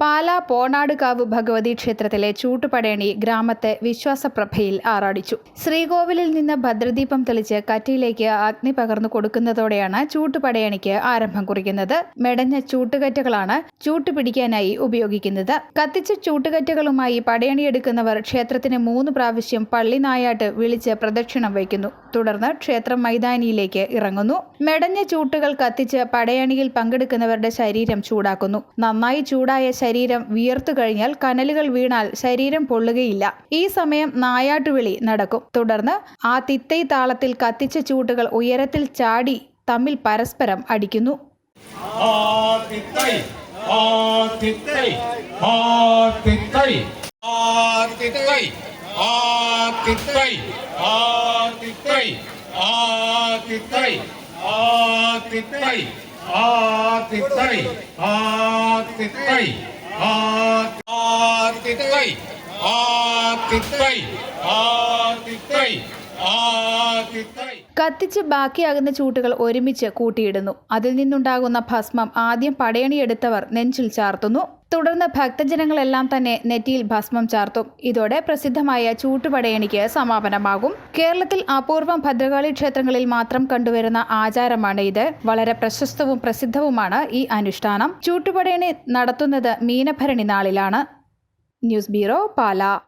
പാലാ പോണാടുകാവ് ഭഗവതി ക്ഷേത്രത്തിലെ ചൂട്ടുപടേണി ഗ്രാമത്തെ വിശ്വാസപ്രഭയിൽ ആറാടിച്ചു. ശ്രീകോവിലിൽ നിന്ന് ഭദ്രദീപം തെളിച്ച് കറ്റിയിലേക്ക് അഗ്നി പകർന്നു കൊടുക്കുന്നതോടെയാണ് ചൂട്ടുപടയണിക്ക് ആരംഭം കുറിക്കുന്നത്. മെടഞ്ഞ ചൂട്ടുകറ്റകളാണ് ചൂട്ടുപിടിക്കാനായി ഉപയോഗിക്കുന്നത്. കത്തിച്ച ചൂട്ടുകറ്റകളുമായി പടയണിയെടുക്കുന്നവർ ക്ഷേത്രത്തിന് മൂന്ന് പ്രാവശ്യം പള്ളി നായാട്ട് വിളിച്ച് പ്രദക്ഷിണം വയ്ക്കുന്നു. തുടർന്ന് ക്ഷേത്രം മൈതാനിയിലേക്ക് ഇറങ്ങുന്നു. മെടഞ്ഞ ചൂട്ടുകൾ കത്തിച്ച് പടയണിയിൽ പങ്കെടുക്കുന്നവരുടെ ശരീരം ചൂടാക്കുന്നു. നന്നായി ചൂടായ ശരീരം വിയർത്തു കഴിഞ്ഞാൽ കനലുകൾ വീണാൽ ശരീരം പൊള്ളുകയില്ല. ഈ സമയം നായാട്ടുവിളി നടക്കും. തുടർന്ന് ആ തിത്തൈ താളത്തിൽ കത്തിച്ച ചൂട്ടുകൾ ഉയരത്തിൽ ചാടി തമ്മിൽ പരസ്പരം അടിക്കുന്നു. ആ ആതിത്തൈ ആ ആതിത്തൈ ஆத்தித்தை ஆத்தித்தை ஆத்தித்தை ஆத்தித்தை ஆத்தித்தை ஆ കത്തിച്ച് ബാക്കിയാകുന്ന ചൂട്ടുകൾ ഒരുമിച്ച് കൂട്ടിയിടുന്നു. അതിൽ നിന്നുണ്ടാകുന്ന ഭസ്മം ആദ്യം പടയണിയെടുത്തവർ നെഞ്ചിൽ ചാർത്തുന്നു. തുടർന്ന് ഭക്തജനങ്ങളെല്ലാം തന്നെ നെറ്റിയിൽ ഭസ്മം ചാർത്തും. ഇതോടെ പ്രസിദ്ധമായ ചൂട്ടുപടയണിക്ക് സമാപനമാകും. കേരളത്തിൽ അപൂർവം ഭദ്രകാളി ക്ഷേത്രങ്ങളിൽ മാത്രം കണ്ടുവരുന്ന ആചാരമാണ് ഇത്. വളരെ പ്രശസ്തവും പ്രസിദ്ധവുമാണ് ഈ അനുഷ്ഠാനം. ചൂട്ടുപടയണി നടത്തുന്നത് മീനഭരണി നാളിലാണ്. News bureau Pala.